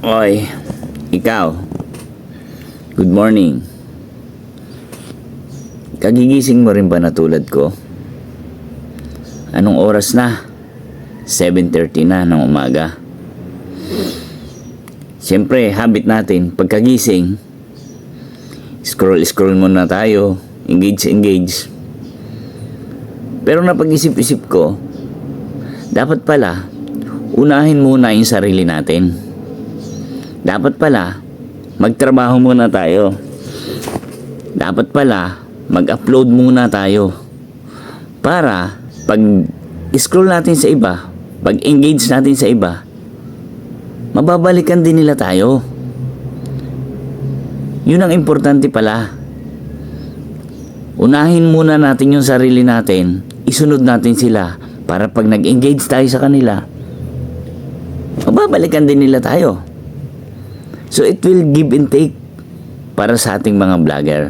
Oy, ikaw. Good morning. Kagigising mo rin ba na tulad ko? Anong oras na? 7.30 na ng umaga. Siyempre, habit natin, pagkagising, scroll-scroll muna tayo, engage-engage. Pero napag-isip-isip ko, dapat pala, unahin muna yung sarili natin. Dapat pala, magtrabaho muna tayo. Dapat pala, mag-upload muna tayo. Para, pag scroll natin sa iba, pag engage natin sa iba, mababalikan din nila tayo. Yun ang importante pala. Unahin muna natin yung sarili natin, isunod natin sila para pag nag-engage tayo sa kanila, mababalikan din nila tayo. So it will give and take para sa ating mga vlogger.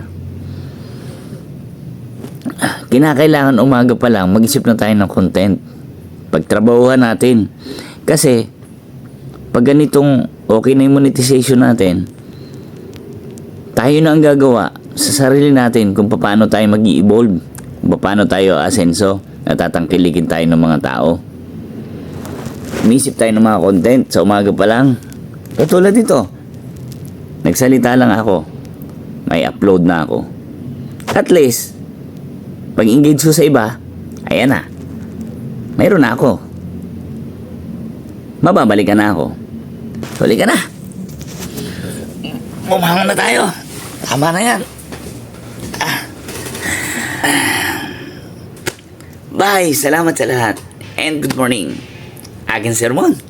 Kinakailangan umaga pa lang mag-isip na tayo ng content. Pagtrabahuhan natin. Kasi pag ganitong okay na yung monetization natin, tayo na ang gagawa sa sarili natin kung paano tayo mag evolve kung paano tayo asenso, natatangkilikin tayo ng mga tao. Umisip tayo ng mga content sa umaga pa lang. Katulad dito, nagsalita lang ako, may upload na ako. At least, pag engage ko sa iba, ayan na, mayroon na ako. Mababalikan na ako. Huli ka na. Bumahang na tayo. Tama na yan. Bye! Salamat sa lahat. And good morning. Akin sermon.